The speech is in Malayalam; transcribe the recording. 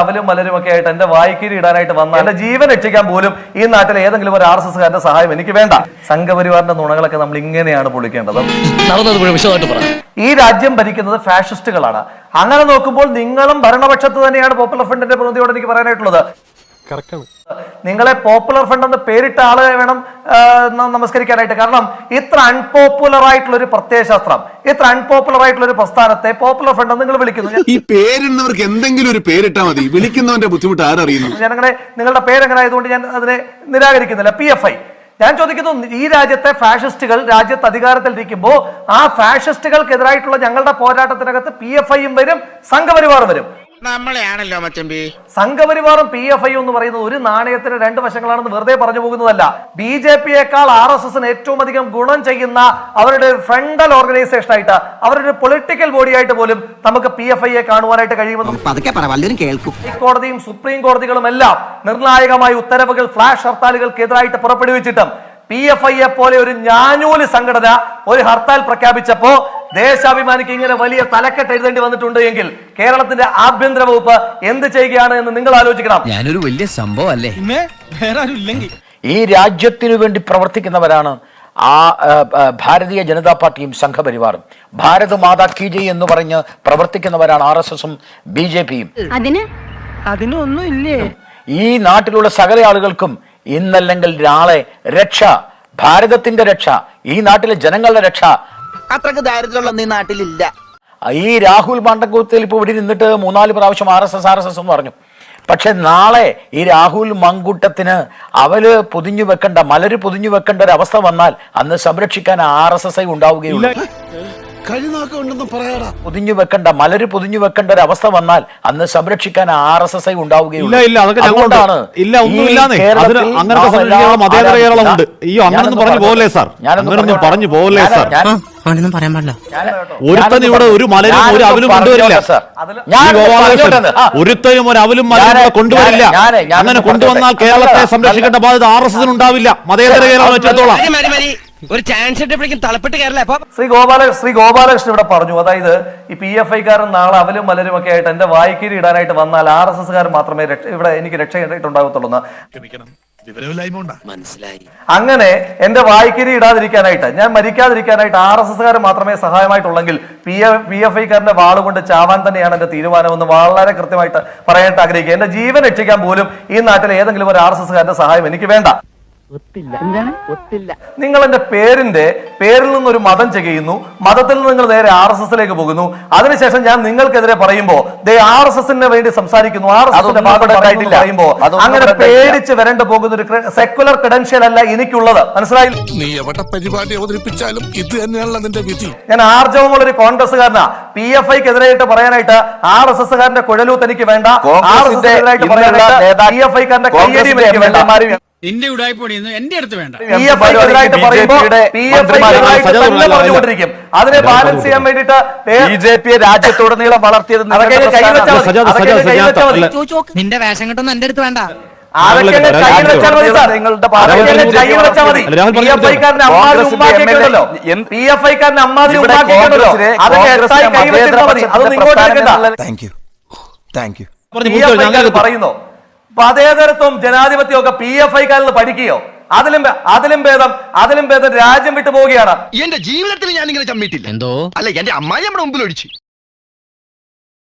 അവലും മലരും ഒക്കെ ആയിട്ട് എന്റെ വായിക്കീരി ഇടാനായിട്ട് വന്ന എന്റെ ജീവൻ രക്ഷിക്കാൻ പോലും ഈ നാട്ടിലെ ഏതെങ്കിലും ഒരു ആർ എസ് എസ്കാരന്റെ സഹായം എനിക്ക് വേണ്ട. സംഘപരിവാറിന്റെ നുണകളൊക്കെ നമ്മൾ ഇങ്ങനെയാണ് പൊളിക്കേണ്ടത്. ഈ രാജ്യം ഭരിക്കുന്നത് ഫാഷിസ്റ്റുകളാണ് അങ്ങനെ നോക്കുമ്പോൾ നിങ്ങളും ഭരണപക്ഷത്ത് തന്നെയാണ് പോപ്പുലർ ഫ്രണ്ടിന്റെ പ്രതിയോട് എനിക്ക് പറയാനായിട്ടുള്ളത്. നിങ്ങളെ പോപ്പുലർ ഫ്രണ്ട് എന്ന് പേരിട്ട ആളെ വേണം നമസ്കരിക്കാനായിട്ട്. കാരണം ഇത്ര അൺപോപ്പുലർ ആയിട്ടുള്ള ഒരു പ്രത്യയശാസ്ത്രം ഇത്ര അൺപോപ്പുലർ ആയിട്ടുള്ള ഒരു പ്രസ്ഥാനത്തെ പോപ്പുലർ ഫ്രണ്ട് നിങ്ങൾ വിളിക്കുന്നു. ഈ പേരിടുന്നവർക്ക് എന്തെങ്കിലും ഒരു പേരിട്ടാ മതി. വിളിക്കുന്നവന്റെ ബുദ്ധിമുട്ട് ആരറിയുന്നു? ഞാനങ്ങനെ നിങ്ങളുടെ പേരെങ്ങനെ ആയതുകൊണ്ട് ഞാൻ അതിനെ നിരാകരിക്കുന്നില്ല. പി എഫ് ഐ ഞാൻ ചോദിക്കുന്നു ഈ രാജ്യത്തെ ഫാഷിസ്റ്റുകൾ രാജ്യത്ത് അധികാരത്തിലിരിക്കുമ്പോൾ ആ ഫാഷിസ്റ്റുകൾക്കെതിരായിട്ടുള്ള ഞങ്ങളുടെ പോരാട്ടത്തിനകത്ത് പി എഫ് ഐയും വരും സംഘപരിവാർ വരും. നമ്മളെയാണല്ലോ മച്ചമ്പി. സംഘപരിവാറും പി എഫ് ഐ എന്ന് പറയുന്നത് ഒരു നാണയത്തിന് രണ്ട് വശങ്ങളാണെന്ന് വെറുതെ പറഞ്ഞു പോകുന്നതല്ല. ബി ജെ പിയേക്കാൾ ആർ എസ് എസിന് ഏറ്റവും അധികം ഗുണം ചെയ്യുന്ന അവരുടെ ഫ്രണ്ടൽ ഓർഗനൈസേഷൻ ആയിട്ട് അവരുടെ പൊളിറ്റിക്കൽ ബോഡി ആയിട്ട് പോലും നമുക്ക് പി എഫ് ഐയെ കാണുവാനായിട്ട് കഴിയുമെന്നും കേൾക്കും. കോടതിയും സുപ്രീം കോടതികളും എല്ലാം നിർണായകമായ ഉത്തരവുകൾ ഫ്ലാഷ് ഹർത്താലുകൾക്കെതിരായിട്ട് പുറപ്പെടുവിച്ചിട്ടും പി എഫ് ഐയെ പോലെ ഒരു ഞാനൂൽ സംഘടന ഒരു ഹർത്താൽ പ്രഖ്യാപിച്ചപ്പോ ദേശാഭിമാനിക്ക് ഇങ്ങനെ വലിയ തലക്കെട്ട് എഴുതേണ്ടി വന്നിട്ടുണ്ട് എങ്കിൽ കേരളത്തിന്റെ ആഭ്യന്തര വകുപ്പ് എന്ത് ചെയ്യുകയാണ് എന്ന് നിങ്ങൾ ആലോചിക്കണം. ഞാനൊരു വലിയ സംഭവം അല്ലേ ഈ രാജ്യത്തിനു വേണ്ടി പ്രവർത്തിക്കുന്നവരാണ് ആ ഭാരതീയ ജനതാ പാർട്ടിയും സംഘപരിവാറും. ഭാരത് മാതാ കി ജയ് എന്ന് പറഞ്ഞ് പ്രവർത്തിക്കുന്നവരാണ് ആർ എസ് എസും ബി ജെ പിയും. അതിനൊന്നുമില്ലേ അതിനൊന്നും ഇല്ലേ? ഈ നാട്ടിലുള്ള സകല ആളുകൾക്കും ഇന്നല്ലെങ്കിൽ നാളെ രക്ഷ ഭാരതത്തിന്റെ രക്ഷ ഈ നാട്ടിലെ ജനങ്ങളുടെ രക്ഷ അത്രയ്ക്ക് ദാരിദ്ര്യമുള്ള നീ നാട്ടിലില്ല. ഈ രാഹുൽ മാണ്ടക്കൂത്തിൽ ഇപ്പോൾ ഇവിടെ നിന്നിട്ട് മൂന്നാൽ പ്രാവശ്യം R S S R S S എന്ന് പറഞ്ഞു. പക്ഷെ നാളെ ഈ രാഹുൽ മങ്കൂട്ടത്തിന് അവർ പൊതിഞ്ഞു വെക്കേണ്ട മലര് പൊതിഞ്ഞു വെക്കേണ്ട ഒരു അവസ്ഥ വന്നാൽ അന്ന് സംരക്ഷിക്കാൻ ആർ എസ് എസ് ഐ ഉണ്ടാവുകയുള്ളൂ. പറയാടാ. പൊതിഞ്ഞു വെക്കേണ്ട മലര് പൊതിഞ്ഞു വെക്കേണ്ട ഒരു അവസ്ഥ വന്നാൽ അന്ന് സംരക്ഷിക്കാൻ ആർ എസ് എസ് ഐ ഉണ്ടാവുകയുള്ളൂ. ഇല്ല ഇല്ല അതൊക്കെ ഞങ്ങളുണ്ട്. അതുകൊണ്ടാണ് ഇല്ല ഒന്നുമില്ലാന്നേ. ഈ കേരളത്തിൽ അതിന് അങ്ങനത്തെ നാം സംരക്ഷിക്കാനുള്ള എല്ലാം മതേതര ആരാധിക്കുന്ന- കേരളമുണ്ട് ഈ അങ്ങനൊന്നും പറഞ്ഞു പോകല്ലേ സാർ? ഞാനൊന്നും പറഞ്ഞു പോകല്ലേ ഞാൻ- സാർ? അവനൊന്നും പറയാൻ പാടില്ല. ഒരുത്തൻ ഞാനൊന്ന് ഇവിടെ ഒരു മലരും ഒരു അവലും കൊണ്ടുവരില്ല. ഒരുത്തനും ഒരു അവലും മലരും ഇവിടെ കൊണ്ടുവരില്ല. അങ്ങനെ കൊണ്ടുവന്നാൽ കേരളത്തെ സംരക്ഷിക്കേണ്ട ബാധ്യത ആർ എസ് എസിന് ഉണ്ടാവില്ല. മതേതര കേരളം വെച്ചിടത്തോളം. മതി ഒരു ചാൻസ് ഇട്ടപ്പോഴേക്കും തളപ്പെട്ട് കേരള ശ്രീ ഗോപാല ശ്രീ ഗോപാലകൃഷ്ണൻ ഇവിടെ പറഞ്ഞു. അതായത് ഈ പി എഫ് ഐക്കാരൻ നാളെ അവലും മലരും ഒക്കെ ആയിട്ട് എന്റെ വായിക്കീരി ഇടാനായിട്ട് വന്നാൽ ആർ എസ് എസ്കാരൻ മാത്രമേ ഇവിടെ എനിക്ക് രക്ഷയുണ്ടായിട്ടുണ്ടാകത്തുള്ളൂ എന്ന്. മനസ്സിലായി. അങ്ങനെ എന്റെ വായിക്കരി ഇടാതിരിക്കാനായിട്ട് ഞാൻ മരിക്കാതിരിക്കാനായിട്ട് ആർ എസ് എസ്കാരൻ മാത്രമേ സഹായമായിട്ടുള്ളെങ്കിൽ പി എഫ് പി എഫ് ഐക്കാരന്റെ വാൾ കൊണ്ട് ചാവാൻ തന്നെയാണ് എന്റെ തീരുമാനമെന്ന് വളരെ കൃത്യമായിട്ട് പറയാനായിട്ട് ആഗ്രഹിക്കുക. എന്റെ ജീവൻ രക്ഷിക്കാൻ പോലും ഈ നാട്ടിലെ ഏതെങ്കിലും ഒരു ആർ എസ് എസ്കാരന്റെ സഹായം എനിക്ക് വേണ്ട. നിങ്ങൾ എന്റെ പേരിന്റെ പേരിൽ നിന്നൊരു മതം ചെയ്യുന്നു മതത്തിൽ നിന്ന് നിങ്ങൾ നേരെ ആർ എസ് എസിലേക്ക് പോകുന്നു. അതിനുശേഷം ഞാൻ നിങ്ങൾക്കെതിരെ പറയുമ്പോ ദേ ആർ എസ് എസിന് വേണ്ടി സംസാരിക്കുന്നു. ആർ എസ് എസിന്റെ അതൊന്നും ഭാഗം ഇവിടെ പറയുന്നു ഉണ്ടായിട്ടില്ല. പറയുമ്പോ അങ്ങനെ പേടിച്ച് വരേണ്ട പോകുന്ന ഒരു സെക്കുലർ ക്രെഡൻഷ്യൽ അല്ല എനിക്കുള്ളത്. മനസ്സിലായില്ല? നീ എവിടെ പരിപാടി അവതരിപ്പിച്ചാലും ഇത് തന്നെയാണല്ലോ നിന്റെ വിധി. ഞാൻ ആർജവമുള്ള ഒരു കോൺഗ്രസ്സുകാരനാ. പി എഫ് ഐക്കെതിരായിട്ട് പറയാനായിട്ട് ആർ എസ് എസ് കാരന്റെ കുഴലൂത്ത് എനിക്ക് വേണ്ട. ആർ എസ് എസ് പറയാനായിട്ട് പി എഫ് ഐക്കാരന്റെ കോൺഗ്രസിന്റെ വേണ്ട. നിന്റെ ഉടായ്പൊടിയൊന്നും എന്റെ അടുത്ത് വേണ്ട പി എഫ് ഐക്കെതിരായിട്ട് പറയുമ്പോൾ പി എഫ് ഐക്കെതിരായിട്ട് തന്നെ പറഞ്ഞുകൊണ്ടിരിക്കും അതിനെ ബാലൻസ് ചെയ്യാൻ വേണ്ടിയിട്ട് ബി ജെ പിയെ രാജ്യത്തുടനീളം വളർത്തിയത് നിന്റെ വേഷം കെട്ടൊന്നും എന്റെ അടുത്ത് വേണ്ട പറയുന്നു മതേതരത്വം ജനാധിപത്യവും ഒക്കെ പി എഫ് ഐക്കാരിൽ പഠിക്കുകയോ അതിലും അതിലും ഭേദം അതിലും ഭേദം രാജ്യം വിട്ടു പോവുകയാണ് എന്റെ ജീവിതത്തിൽ ഞാൻ ഇങ്ങനെ ചമ്മിട്ടില്ല എന്തോ? അല്ല എന്റെ അമ്മായി നമ്മുടെ മുമ്പിൽ ഒഴിച്ചു.